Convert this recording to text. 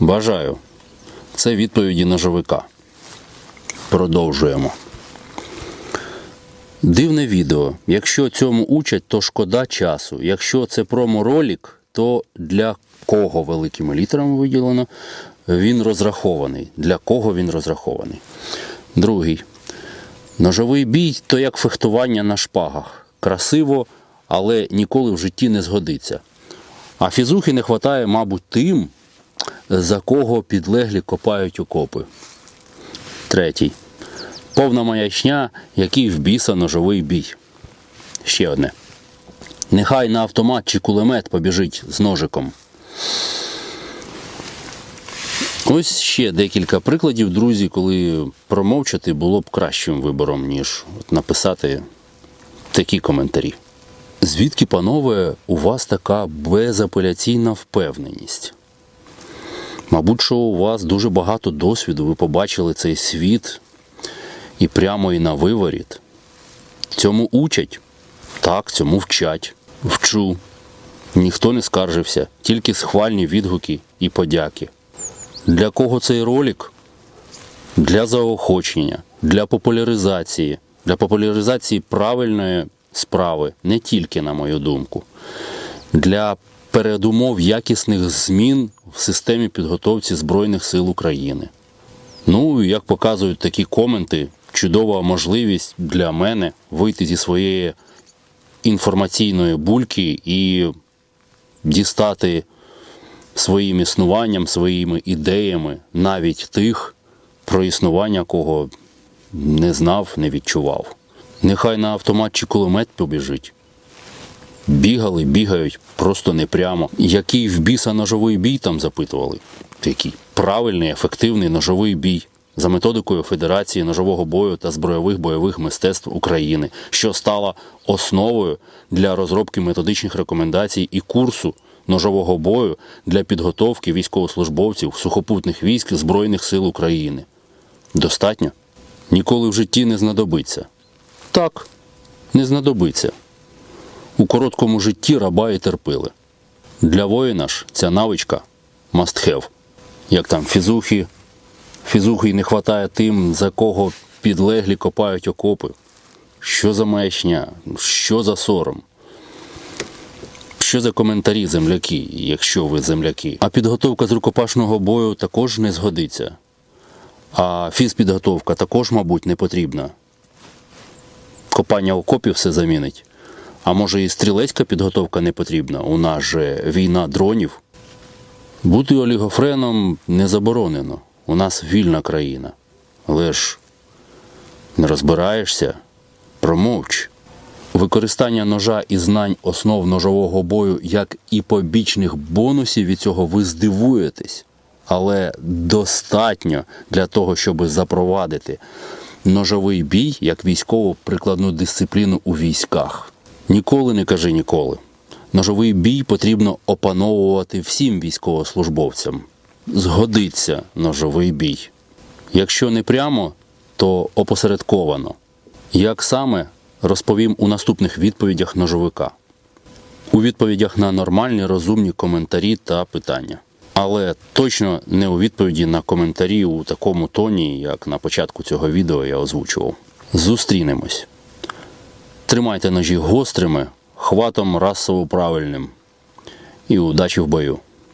Бажаю. Це відповіді ножовика. Продовжуємо. Дивне відео. Якщо цьому учать, то шкода часу. Якщо це промо-ролик, то для кого великими літерами виділено, він розрахований. Для кого він розрахований. Другий. Ножовий бій то як фехтування на шпагах. Красиво, але ніколи в житті не згодиться. А фізухи не вистачає, мабуть, тим, за кого підлеглі копають окопи. Третій. Повна маячня, який в біса ножовий бій. Ще одне. Нехай на автомат чи кулемет побіжить з ножиком. Ось ще декілька прикладів, друзі, коли промовчати було б кращим вибором, ніж написати такі коментарі. Звідки, панове, у вас така безапеляційна впевненість? Мабуть, що у вас дуже багато досвіду, ви побачили цей світ і прямо і на виворіт. Цьому учать? Так, цьому вчать. Вчу. Ніхто не скаржився, тільки схвальні відгуки і подяки. Для кого цей ролик? Для заохочення, для популяризації, для популяризації правильної справи, не тільки на мою думку, для передумов якісних змін в системі підготовці Збройних сил України. Ну, як показують такі коменти, чудова можливість для мене вийти зі своєї інформаційної бульки і дістати своїм існуванням, своїми ідеями навіть тих, про існування кого не знав, не відчував. Нехай на автомат чи кулемет побіжить. Бігали, бігають, просто непрямо. Який в біса ножовий бій там запитували? Який правильний, ефективний ножовий бій за методикою Федерації ножового бою та збройових бойових мистецтв України, що стала основою для розробки методичних рекомендацій і курсу ножового бою для підготовки військовослужбовців сухопутних військ Збройних сил України. Достатньо? Ніколи в житті не знадобиться. Так, не знадобиться. У короткому житті раба і терпили. Для воїна ж ця навичка must have. Як там фізухи, фізухи не вистачає тим, за кого підлеглі копають окопи. Що за маячня? Що за сором? Що за коментарі земляки, якщо ви земляки? А підготовка з рукопашного бою також не згодиться. А фізпідготовка також, мабуть, не потрібна. Копання окопів все замінить. А може і стрілецька підготовка не потрібна? У нас же війна дронів. Бути олігофреном не заборонено. У нас вільна країна. Але ж не розбираєшся, промовч. Використання ножа і знань основ ножового бою, як і побічних бонусів від цього ви здивуєтесь, але достатньо для того, щоб запровадити ножовий бій як військову прикладну дисципліну у військах. Ніколи не кажи ніколи. Ножовий бій потрібно опановувати всім військовослужбовцям. Згодиться ножовий бій. Якщо не прямо, то опосередковано. Як саме розповім у наступних відповідях ножовика. У відповідях на нормальні розумні коментарі та питання. Але точно не у відповіді на коментарі у такому тоні, як на початку цього відео я озвучував. Зустрінемось. Тримайте ножі гострими, хватом расово правильним. І удачі в бою!